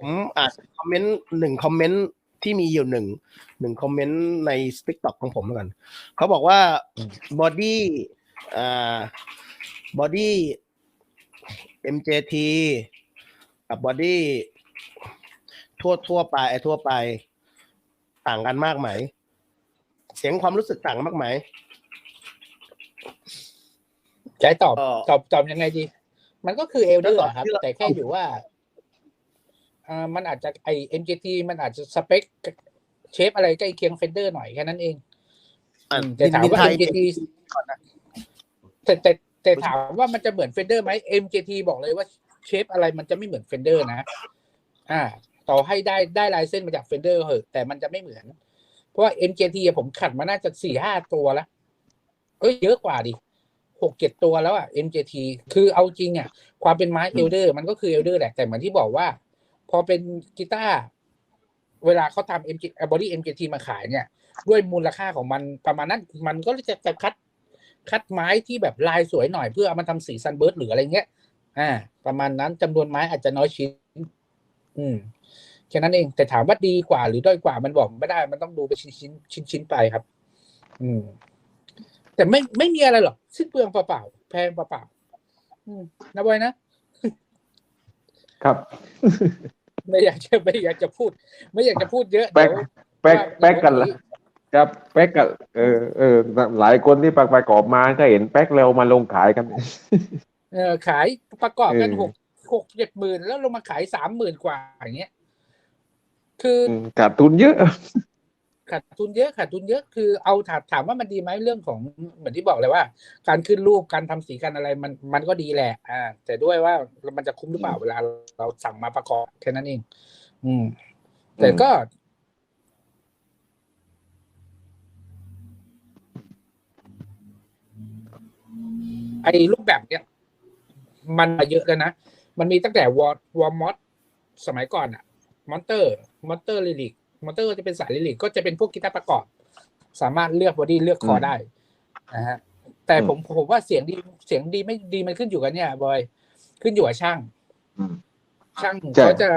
ผมอ่านคอมเมนต์หนึ่งคอมเมนต์ที่มีอยู่หนึ่งหนึ่งคอมเมนต์ในสติ๊กต็อกของผมแล้วกันเขาบอกว่าบอดี้อ่าบอดี้ MJT กับบอดี้ทั่วทั่วไปไอ้ทั่วไป ต่างกันมากไหม เสียงความรู้สึกต่างกันมากไหมใช้ตอบเอ่อตอบตอบยังไงดี มันก็คือเอลเดอร์ก็ตอบครับที่เราแต่แค่อยู่ว่า อ่ามันอาจจะไอ MGT มันอาจจะสเปคเชฟอะไรใกล้เคียงเฟนเดอร์หน่อยแค่นั้นเองอะอืมแต่ถามว่าดินไทย MGT แต่แต่แต่ถามว่ามันจะเหมือนเฟนเดอร์ไหม MGT บอกเลยว่าเชฟอะไรมันจะไม่เหมือนเฟนเดอร์นะ อ่า ต่อให้ได้ได้ลายเส้นมาจากเฟนเดอร์เหอะแต่มันจะไม่เหมือน เพราะว่า MGT อะผมขัดมาน่าจะสี่ห้าตัวแล้วเอ้ยเยอะกว่าดิหกเจ็ดตัวแล้วอะ MJT คือเอาจริงอะ ความเป็นไม้เอลเดอร์ มันก็คือเอลเดอร์แหละแต่เหมือนที่บอกว่า พอเป็นกีตาร์เวลาเขาทำ MJ บอดี้ MJT มาขายเนี่ย ด้วยมูลค่าของมันประมาณนั้นมันก็จะจะคัดคัดไม้ที่แบบลายสวยหน่อยเพื่อเอามาทำสีซันเบิร์ดหรืออะไรเงี้ย อ่า ประมาณนั้นจำนวนไม้อาจจะน้อยชิ้น อืมแค่นั้นเองแต่ถามว่าดีกว่าหรือด้อยกว่ามันบอกไม่ได้ มันต้องดูไปชิ้นชิ้นชิ้นชิ้นไปครับ อืม แต่ไม่ไม่มีอะไรหรอกสิ้นเปลืองเปล่าๆแพงเปล่าๆอืมนะบอยนะ ครับ ไม่อยากจะไม่อยากจะพูด ไม่อยากจะพูดเยอะแป๊กเดี๋ยวแป๊กว่าแป๊กกันละครับแป๊กกันเออเออหลายคนที่ประกอบมาก็เห็นแป๊กเร็วมาลงขายกัน เออขายประกอบกันเออหกหกเจ็ดหมื่นแล้วลงมาขายสามหมื่นกว่าอย่างเงี้ย คืออืมขาดทุนเยอะ ขาดทุนเยอะขาดทุนเยอะคือเอาถามถามว่ามันดีไหมเรื่องของเหมือนที่บอกเลยว่า การขึ้นรูปการทำสีกันอะไรมันมันก็ดีแหละอ่าแต่ด้วยว่ามันจะคุ้มหรือเปล่าเวลาเราสั่งมาประกอบแค่นั้นเอง อืม แต่ก็ไอ้รูปแบบเนี้ยมันมาเยอะแล้วนะ มันมีตั้งแต่วอร์วอร์มอสสมัยก่อนอะมอนเตอร์มอนเตอร์ลิลิก มอนเตอร์จะเป็นสายลิลิกก็จะเป็นพวกกีตาร์ประกอบ สามารถเลือกบอดี้เลือกคออืมได้นะฮะแต่อืมผมผมว่าเสียงดีเสียงดีไม่ดีมันขึ้นอยู่กันเนี่ยบอยขึ้นอยู่กับช่างอืมช่างใช่เขาจะ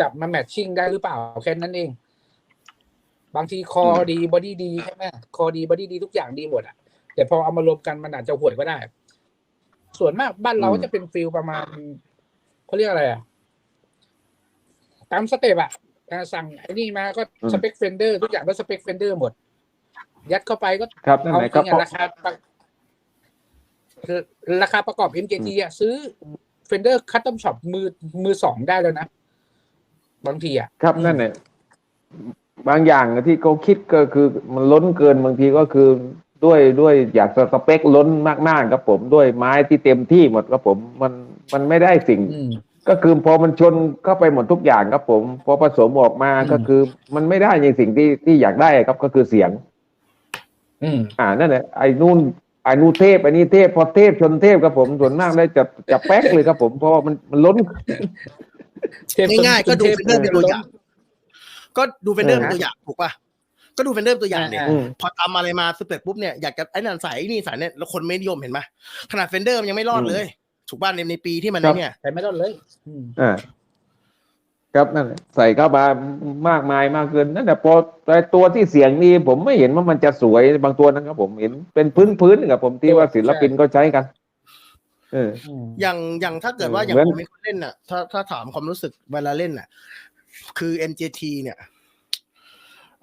จับมาแมทชิ่งได้หรือเปล่าแค่นั้นเอง บางทีคอดีบอดี้ดีใช่ไหมคอดีบอดี้ดีทุกอย่างดีหมดอะแต่พอเอามารวมกันมันอาจจะห่วยก็ได้ ส่วนมากบ้านเราก็จะเป็นฟิลประมาณเขาเรียกอะไรอะตามสเต็ปอะ อ่าสั่งไอ้นี่มาก็อืมสเปคเฟนเดอร์ทุกอย่างก็สเปคเฟนเดอร์หมด ยัดเข้าไปก็ครับนั่นเอาแหจละริก็งเพอะราะราคาประราคาประกอบ MJT อะซื้อ Fender Custom Shop มือมือสองได้แล้วนะ บางทีอะครับนั่นแหละบางอย่างที่เขาคิดก็คือมันล้นเกินบางทีก็คือด้วยด้วยอยากจะสเปคล้นมากๆครับผมด้วยไม้ที่เต็มที่หมดครับผมมันมันไม่ได้สิ่งอืม ก็คือพอมันชนเข้าไปหมดทุกอย่างครับผมพอผสมออกมาอืมก็คือมันไม่ได้ในสิ่งที่ที่อยากได้ครับก็คือเสียง อืมอ่านั่นแหละไอ้นู่นไอ้นู่นเทพไอ้นี่เทพพอเทพชนเทพครับผมส่วนมากได้จะจะแป๊กเลยครับผมเพราะว่ามันมันล้นง่ายๆก็ดูทพเฟนเดอร์เป็นตัวอย่าง ก็ดูเฟนเดอร์เออเป็นตัวอย่างถูกป่ะก็ดูเฟนเดอร์ตัวอย่างเนี่ยอ่าอืมพอทำอะไรมาสเปรดปุ๊บเนี่ยอยากจะไอ้นั่นใส่ไอ้นี่ใส่เนี่ยแล้วคนไม่นิยมเห็นไหมขนาดเฟนเดอร์มันยังไม่รอดเลย ถูกบ้านในในปีที่มันครับเนี่ยใช้ไม่ได้เลยอืมอ่าครับนั่นแหละใส่เข้ามามากมายมากเกินนั่นแหละพอแต่ตัวที่เสียงนี้ผมไม่เห็นว่ามันจะสวยบางตัวนะครับ ผมเห็นเป็นพื้นพื้นๆครับผมที่ว่าศิลปินก็ใช้กันเอออืมอย่างอย่างถ้าเกิดว่าเอออย่างเหมือนผมเป็นคนเล่นน่ะ ถ้าถ้าถามความรู้สึกเวลาเล่นน่ะ คือ MJT เนี่ย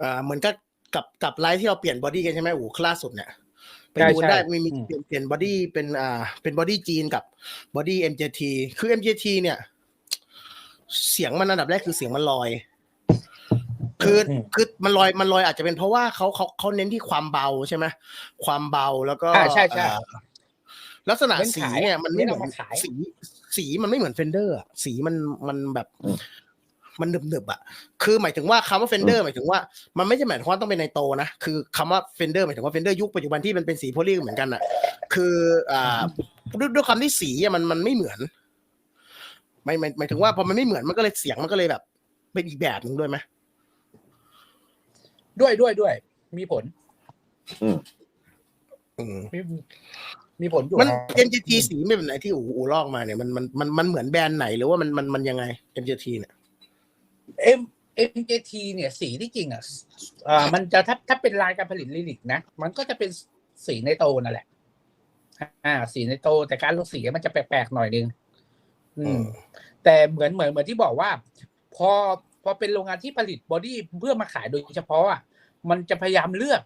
อ่าเหมือนกับกับกับไลท์ที่เราเปลี่ยนบอดี้กันใช่ไหมโอ้โหล่าสุดเนี่ย ไปดูใช่ได้ใช่มีมีอืมเปลี่ยนเปลี่ยนบอดี้เป็นอ่าเป็นบอดี้จีนกับบอดี้ MJT คือ MJT เนี่ย เสียงมันอันดับแรกคือเสียงมันลอย คืออมคือมันลอยมันลอยอาจจะเป็นเพราะว่าเขาเขาเขาเน้นที่ความเบาใช่ไหมความเบาแล้วก็อ่าใช่ใช่อ่าลักษณะเน้นสีขายเนี่ยมันไม่เน้เหนมือนเอามาขายสีสีมันไม่เหมือนเฟนเดอร์สีมันมันแบบอื มมันหนึบๆอะคือหมายถึงว่าคำว่าเฟนเดอร์หมายถึงว่ามันไม่ใช่หมายถึงว่าต้องเป็นในโตนะคือคำว่าเฟนเดอร์หมายถึงว่าเฟนเดอร์ยุคปัจจุบันที่มันเป็นสีโพลีเหมือนกันอะ คืออ่าด้วยด้วยความที่สีอะมันมันไม่เหมือนไม่ไม่หมายถึงว่าพอมันไม่เหมือนมันก็เลยเสียงมันก็เลยแบบเป็นอีกแบบหนึ่งด้วยไหมด้วยด้วยด้วย มีผล อืมมีมีผลอยู่มันครับ MGT สีไม่เป็นไหนที่อูอูลอกมาเนี่ยมันมันมันมันเหมือนแบรนด์ไหนหรือว่ามันมันมันยังไง MGT เนี่ย เอ็ม MJT เนี่ยสีที่จริงอะอ่ามันจะถ้าถ้าเป็นลายการผลิตลิลิกนะ มันก็จะเป็นสีในโตนั่นแหละ อ่า สีในโต แต่การลงสีมันจะแปลกๆหน่อยนึง อือืมมแต่เหมือนเหมือนเหมือนที่บอกว่า พอพอเป็นโรงงานที่ผลิตบอดี้เพื่อมาขายโดยเฉพาะอะมันจะพยายามเลือก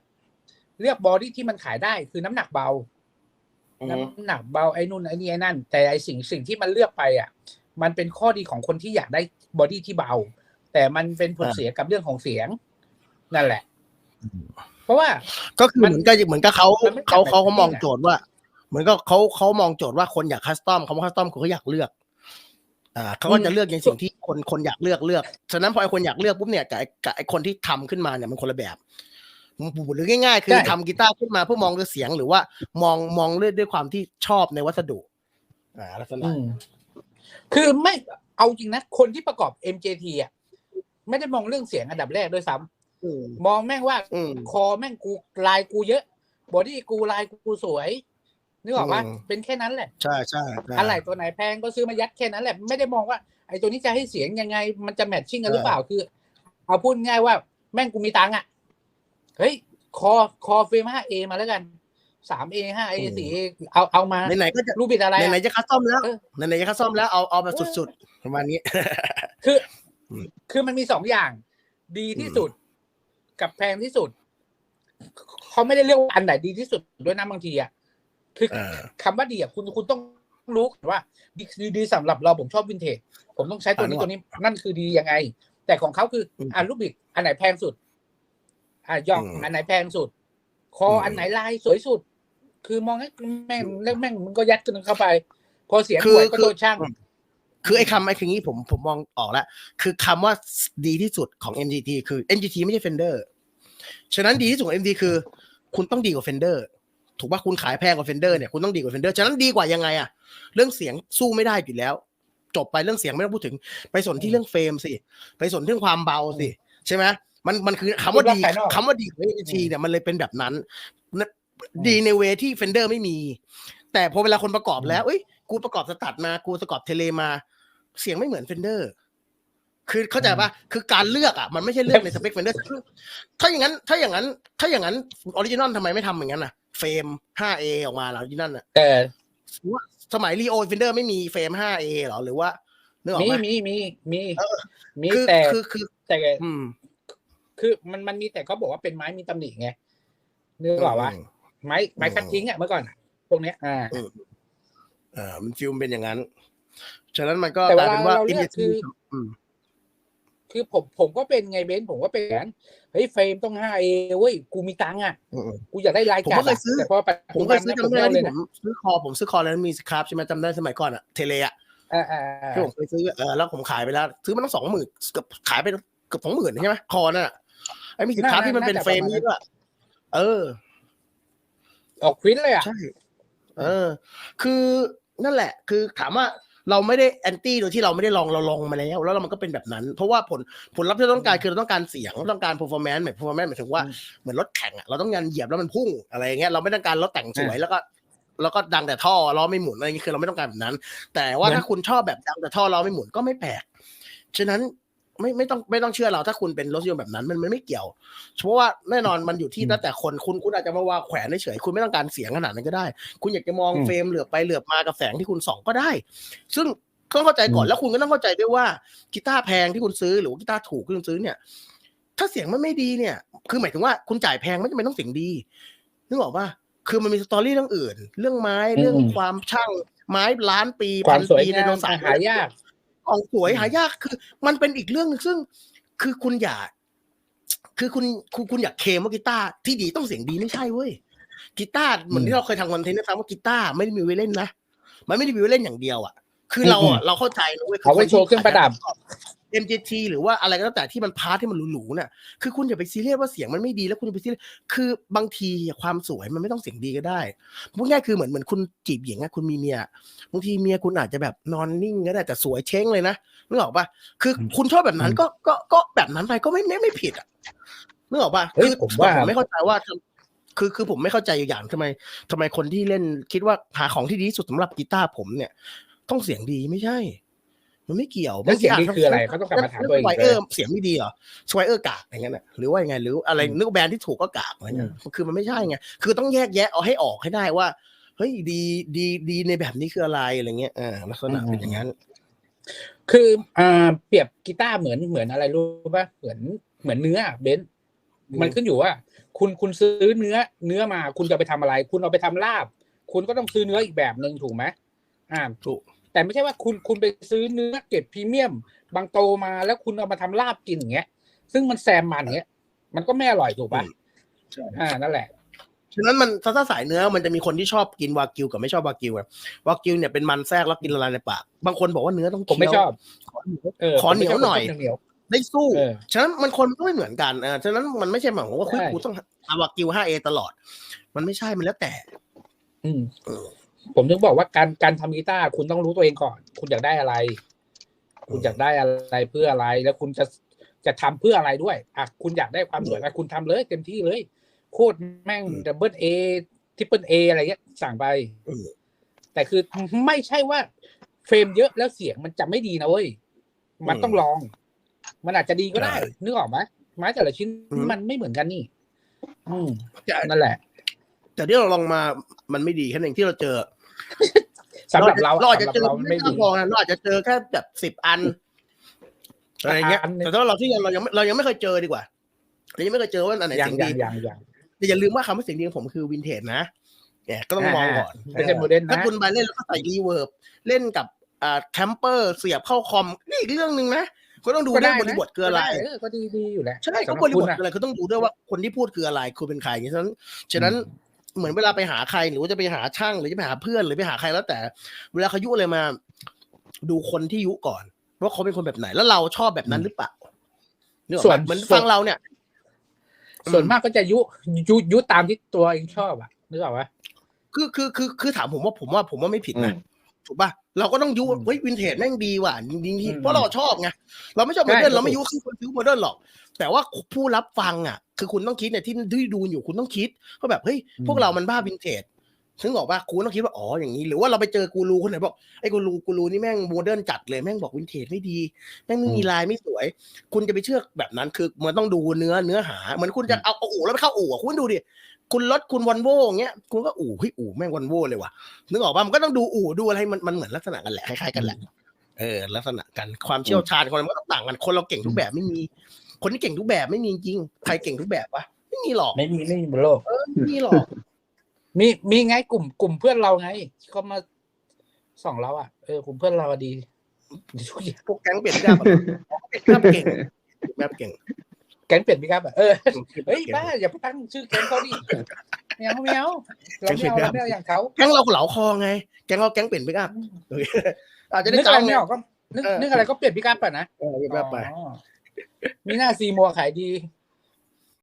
เลือกบอดี้ที่มันขายได้คือน้ำหนักเบา น้ำหนักเบาไอ้นู่นไอ้นี่ไอ้นั่น แต่ไอ้สิ่งสิ่งที่มันเลือกไปอะ มันเป็นข้อดีของคนที่อยากได้บอดี้ที่เบา แต่มันเป็นผลอ่าเสียกับเรื่องของเสียง นั่นแหละ เพราะว่า ก็คือมันเหมือนกับเหมือนกับเขามันไม่เขาต่างเขาเขาจากมองที่น่ะโจทย์ว่า เหมือนกับเขาเขามองโจทย์ว่าคนอยากคัสตอมเขาคัสตอมเขาก็อยากเลือกอ่าเขาก็จะเลือกในสิ่งที่คนคนอยากเลือกเลือก ฉะนั้นพอไอ้คนอยากเลือกปุ๊บเนี่ยกับไอ้กับไอ้คนที่ทำขึ้นมาเนี่ยมันคนละแบบหรือง่ายๆ คือใช่ทำกีตาร์ขึ้นมาเพื่อมองด้วยเสียงหรือว่ามองมองเลือด้วยความที่ชอบในวัสดุ อ่าลักษณะอืมคือไม่เอาจริงนะ คนที่ประกอบ MJT อะ ไม่ได้มองเรื่องเสียงอันดับแรกด้วยซ้ำอืมมองแม่งว่าอืมคอแม่งกูลายกูเยอะบอดี้กูลายกูสวยนึกออกปะอืมเป็นแค่นั้นแหละใช่ใช่ใช่อะไรตัวไหนแพงก็ซื้อมายัดแค่นั้นแหละ ไม่ได้มองว่าไอ้ตัวนี้จะให้เสียงยังไง มันจะแมทชิ่งกันหรือเปล่าคือ เอาพูดง่ายว่า แม่งกูมีตังค์อะเฮ้ยคอคอเฟรม 5A มาแล้วกัน 3A 5A 4A เอาเอามาไหนๆก็จะรูปบิดอะไรไหนอะๆจะคัสตอมแล้วเออไหนๆจะคัสตอมแล้วเอาเอาแบบสุดๆประมาณนี้ คืออืม คือมันมีสองอย่าง ดีที่สุด กับแพงที่สุด เขาไม่ได้เรียกว่าอันไหนดีที่สุดด้วยนะบางทีอะคือเออคำว่าดีอะคุณคุณต้องรู้ก่อนว่าดีดีดีสำหรับเราผมชอบวินเทจผมต้องใช้ตัวนี้อ่าตัวนี้ นั่นคือดียังไง แต่ของเขาคืออมอ่ารูปบิดอันไหนแพงสุด อ่ายองอืมอันไหนแพงสุด คออมอันไหนลายสวยสุด คือมองให้แม่งแล้วแม่งมันก็ยัดกันเข้าไป พอเสียงคือหวยก็คือโดนช่าง คือไอ้คำไอ้คืองี้ผมผมมองออกแล้ว คือคำว่าดีที่สุดของ MGT คือ MGT ไม่ใช่ Fender ฉะนั้นดีที่สุดของ MGT คือ คุณต้องดีกว่า Fender ถูกป่ะคุณขายแพงกว่า Fender เนี่ยคุณต้องดีกว่า Fender ฉะนั้นดีกว่ายังไงอะเรื่องเสียงสู้ไม่ได้อยู่แล้ว จบไปเรื่องเสียงไม่ต้องพูดถึง ไปสนที่เรื่องเฟรมสิไปสนที่เรื่องความเบาสิใช่ไหมมันมันคือคำว่าดีรูปลักษณ์ภายนอกคำว่าดีของ MGT เนี่ยมันเลยเป็นแบบนั้นมดีในเวที่ Fender ไม่มี แต่พอเวลาคนประกอบแล้วเอ้ย กูประกอบสตัดมากูประกอบเทเลมา เสียงไม่เหมือนเฟนเดอร์คือเข้าใจปะคือการเลือกอะมันไม่ใช่เลือกในสเปคเฟนเดอร์ถ้าอย่างนั้น ถ้าอย่างนั้น ถ้าอย่างนั้นออริจินอลทำไมไม่ทำอย่างนั้นอะเฟรม 5A ออกมาแล้วออริจินอลอะแต่สมัยรีโอเฟนเดอร์ไม่มีเฟรม 5A หรอหรือว่าเนื้อออกมีไหมมีมีมีเออมีคือแต่คือคือแต่อืมคือมันมันมีแต่เขาบอกว่าเป็นไม้มีตำหนิไงนึกออกว่าไม้ไม้คัดทิ้งอะเมื่อก่อนอะพวกเนี้ย อ่า เออมันฟิลเป็นอย่างนั้น ฉะนั้นมันก็แต่กลายเป็นว่าเวลาเราเลือก NGT คืออืมคือผมผมก็เป็นไงเบนซ์ผมก็เป็นอย่างนั้นเฮ้ยเฟรมต้อง 5A เว้ยกูมีตังค์อะอืมกูอยากได้ลายผมจัก็ดเคยอะซื้อแต่พอปัจผมจุเคบัยนซื้อนะผมจำได้ไม่เอาเลที่ยผนะมซื้อคอผมซื้อคอแล้วมีสครับใช่ไหมจำได้สมัยก่อนอะเทเลอะอ่าอ่าอ่าที่ผมเคยซื้อเออแล้วผมขายไปแล้ว ซื้อมาตั้งสองหมื่นเกือบขายไปเกือบสองหมื่นใช่ไหมคอนั่นอะไอ้มีสินค้าที่มันเป็นเฟรมนี่ด้วยเออ ออกควินเลยอะใช่ เออ คือนั่นแหละ คือถามว่าเราไม่ได้แอนตี้โดยที่เราไม่ได้ลองเราลองมาแล้ว แล้วมันก็เป็นแบบนั้น เพราะว่าผลผลลัพธ์ที่เราต้องการคือเราต้องการเสียงเราต้องการ performance หมาย performance หมายถึงว่าอืมเหมือนรถแข่งอะเราต้องการเหยียบแล้วมันพุ่งอะไรอย่างเงี้ยเราไม่ต้องการรถแต่งสวยแล้วก็แล้วก็ดังแต่ท่อล้อไม่หมุนอะไรอย่างเงี้ยคือเราไม่ต้องการแบบนั้น แต่ว่าเหมือนถ้าคุณชอบแบบดังแต่ท่อล้อไม่หมุนก็ไม่แปลกฉะนั้น ไม่ไม่ต้องไม่ต้องเชื่อเราถ้าคุณเป็นรสนิยมแบบนั้น มันมันไม่เกี่ยว เพราะว่าแน่นอนมันอยู่ที่แล้วแต่คนคุณคุณอาจจะมาว่าแขวนเฉยๆคุณไม่ต้องการเสียงขนาดนั้นก็ได้ คุณอยากจะมองอืมเฟรมเหลือบไปเหลือบมากับแสงที่คุณส่องก็ได้ ซึ่งต้องเข้าใจก่อนอืมแล้วคุณก็ต้องเข้าใจด้วยว่ากีตาร์แพงที่คุณซื้อหรือว่ากีตาร์ถูกที่คุณซื้อเนี่ย ถ้าเสียงมันไม่ดีเนี่ย คือหมายถึงว่าคุณจ่ายแพงไม่จำเป็นต้องเสียงดีนึกออกป่ะคือมันมีสตอรี่เรื่องอื่น เรื่องไม้เรื่องความช่างไม้ล้านปีควาพัมนสวยปีไดงามโนเสาร์หายาก ของสวยหายากคือ มันเป็นอีกเรื่องหนึงซึ่ง คือคุณอยากคือคุณคุณคุณอยากเคลมว่ากีตาร์ที่ดีต้องเสียงดีไม่ใช่เว้ยกีตาร์เหมือนอืมที่เราเคยทำคอนเทนต์นะครับว่ากีตาร์ไม่ได้มีไว้เล่นนะมันไม่ได้มีไว้เล่นอย่างเดียวอะคือเราอะเราเข้าใจนะเว้ยเอาไว้โชว์เครื่องประดับ MGT หรือว่าอะไรก็แล้วแต่ที่มันพาร์ทที่มันหรูๆเนี่ยคือคุณอย่าไปซีเรียสว่าเสียงมันไม่ดีแล้วคุณจะไปซีเรียสคือบางทีความสวยมันไม่ต้องเสียงดีก็ได้พูดง่ายคือเหมือนเหมือนคุณจีบหญิงอะคุณมีเมียบางทีเมียคุณอาจจะแบบนอนนิ่งก็ได้แต่สวยเช้งเลยนะนึกออกปะคือคุณชอบแบบนั้นก็ก็ก็แบบนั้นไปก็ไม่ไม่ไม่ผิดอะนึกออกปะเฮ้ยคือผมว่าผมไม่เข้าใจว่าทคือคือผมไม่เข้าใจอยู่อย่างทำไมทำไมคนที่เล่นคิดว่าหาของที่ดีที่สุดสำหรับกีตาร์ผมเนี่ย ต้องเสียงดีไม่ใช่ มันไม่เกี่ยวแล้วเสียงดีคืออะไรเขาต้องกลับมาถามตัวเองสอีวายกเอเลอยร์เสียงไม่ดีเหรอสวายเออร์กากอย่างเงี้ยน่ะหรือว่ายังไงหรืออะไรนึกว่าแบรนด์ที่ถูกก็กากอะไรเงี้ยคือมันไม่ใช่ไงคือต้องแยกแยะเอาให้ออกให้ได้ว่าเฮ้ยดีดีดีในแบบนี้คืออะไรอะไรเงี้ยเออลักษณะเป็นอย่างนั้น คืออ่าเปรียบกีตาร์เหมือนเหมือนอะไรรู้ป่ะเหมือนเหมือนเนื้อเบนซ์อืมมันขึ้นอยู่ว่า คุณคุณซื้อเนื้อ เนื้อมาคุณจะไปทำอะไร คุณเอาไปทำลาบ คุณก็ต้องซื้อเนื้ออีกแบบหนึ่งถูกไหมอ่าถูก แต่ไม่ใช่ว่าคุณคุณไปซื้อเนื้อเกรดพรีเมียม บางโตมาแล้วคุณเอามาทำลาบกินอย่างเงี้ย ซึ่งมันแซมมันอย่างเงี้ย มันก็ไม่อร่อยถูกป่ะใช่อ่านั่นแหละฉะนั้นมันถ้าถ้าสายเนื้อมันจะมีคนที่ชอบกินวากิวกับไม่ชอบวากิวอะวากิวเนี่ยเป็นมันแทรกแล้วกินละลายในปากบางคนบอกว่าเนื้อต้องผมไม่เคี้ยวชอบเออขอเหนียวหน่อยผมไม่ชบเหนียวได้สู้เออฉะนั้นมันคนมันก็ไม่เหมือนกันอ่าฉะนั้นมันไม่ใช่หมายความว่าคุยใช่กูต้องเอาวากิว 5A ตลอด มันไม่ใช่ มันแล้วแต่ อืมเออ ผมถึงบอกว่าการการทำกีตาร์คุณต้องรู้ตัวเองก่อน คุณอยากได้อะไร คุณอยากได้อะไรเพื่ออะไร แล้วคุณจะจะทำเพื่ออะไรด้วยอะคุณอยากได้ความสวยอะคุณทำเลยเต็มที่เลย โคตรแม่งดับเบิลเอทริปเปิลเออะไรเงี้ยสั่งไปอืมแต่คือไม่ใช่ว่าเฟรมเยอะแล้วเสียงมันจะไม่ดีนะเว้ย มันต้องลอง มันอาจจะดีก็ได้ใช่นึกออกไหมไม้แต่ละชิ้นอืมมันไม่เหมือนกันนี่ อืมแต่นั่นแหละ แต่ที่เราลองมามันไม่ดีแค่นั้นเองที่เราเจอ สำหรับเราเราอาจจะสำหรับเจอเราไม่ไม่ต้อดีงพอนะเราอาจจะเจอแค่แบบสิบอันอะไรเงี้ยอันหนึ่งแต่ถ้าเราที่ยังเรายังไม่เรายังไม่เคยเจอดีกว่าเรายังไม่เคยเจอว่าอันไหนยังเสียงยัดีงยังยังแต่อย่าลืมว่าคำว่าเสียงดีของผมคือวินเทจนะเนี่ยก็ต้องมองก่อนไม่ใช่โมเดิร์นนะถ้าคุณไปเล่นแล้วก็ใส่รีเวิร์บเล่นกับอ่าแคมเปอร์เสียบเข้าคอมนี่อีกเรื่องหนึ่งนะคุณต้องดูด้วยบริบทคืออะไรก็ด้เออก็ดีดีอยู่แหละใช่ก็สำหบริบคุทณอะคืออะไรคือต้องดูด้วยว่าคนที่พูดคืออะไรคุณเป็นใครฉะนั้นฉะนั้น เหมือนเวลาไปหาใครหรือว่าจะไปหาช่างหรือจะไปหาเพื่อนหรือไปหาใครแล้วแต่ เวลาเขายุอะไรมา ดูคนที่ยุก่อนว่าเขาเป็นคนแบบไหน แล้วเราชอบแบบนั้นหรือเปล่าเนกออกส่วปะนเหมือนฟังเราเนี่ย ส่วนมากก็จะยุยุยุตามที่ตัวเองชอบอะนึกออกปะคือคือคือคือถามผมว่าผมว่าผมว่าไม่ผิดนะอืมถูกป่ะเราก็ต้องยุอืมเฮ้ยวินเทจแม่งดีว่ะจริงอืมๆเพราะเราชอบไงเราไม่ชอบโมใช่เดิร์นก็เราไม่ถูกยุคือคนซื้อโมเดิร์นหรอก แต่ว่าผู้รับฟังอะ คือคุณต้องคิดเนี่ยที่ที่ดูอยู่คุณต้องคิดว่าแบบเฮ้ยพวกเรามันบ้าวินเทจซึ่งบอกว่าคุณต้องคิดว่าอ๋ออย่างนี้ หรือว่าเราไปเจอกูรูคนไหนบอกไอ้กูรูกูรูนี่แม่งโมเดิร์นจัดเลยแม่งบอกวินเทจไม่ดี แม่งไม่มีลายไม่สวย คุณจะไปเชื่อแบบนั้นคือมันต้องดูเนื้อเนื้อหาเหมือนคุณจะเอาเอาอู่แล้วไปเข้าอู่อะคุณดูดิคุณรถคุณวันโวอย่างเงี้ยคุณก็อู่เฮ้ยอู่แม่งวันโวเลยว่ะนึกออกป่ะมันก็ต้องดูอู่ดูอะไรมันมันเหมือนลักษณะกันแหละคล้ายๆกันแหละเออลักษณะกันความเชี่ยวชาญคนมันก็ต้องต่างกันคนเราเก่งทุกแบบไม่มี คนที่เก่งทุกแบบไม่มีจริงใครเก่งทุกแบบวะไม่มีหรอกไม่มีไม่มีบนโลกไม่มีหรอกมีมีไงกลุ่มกลุ่มเพื่อนเราไงที่เขามาส่องเราอะเออกลุ่มเพื่อนเราอะดีทุกอย่างพวกแก๊งเปลี่ยนแบบเปลี่ยนแบบเก่งแบบเก่ง แก๊งเปลี่ยนพี่ครับอะเออเฮ้ยบ้าอย่าไปตั้งชื่อแก๊งเขาดิไม่เอาไม่เอาเราไม่เอาเราไม่เอาอย่างเขาแก๊งเราเหลาคอไง แก๊งเราแก๊งเปลี่ยนไปอัพอาจจะได้นึกอะไรจำไงไม่ออกก็นึกเออนึกอะไรก็เปลี่ยนพี่ครับไปนะเออแบบไปอ๋อ มีหน้าซีมัวขายดี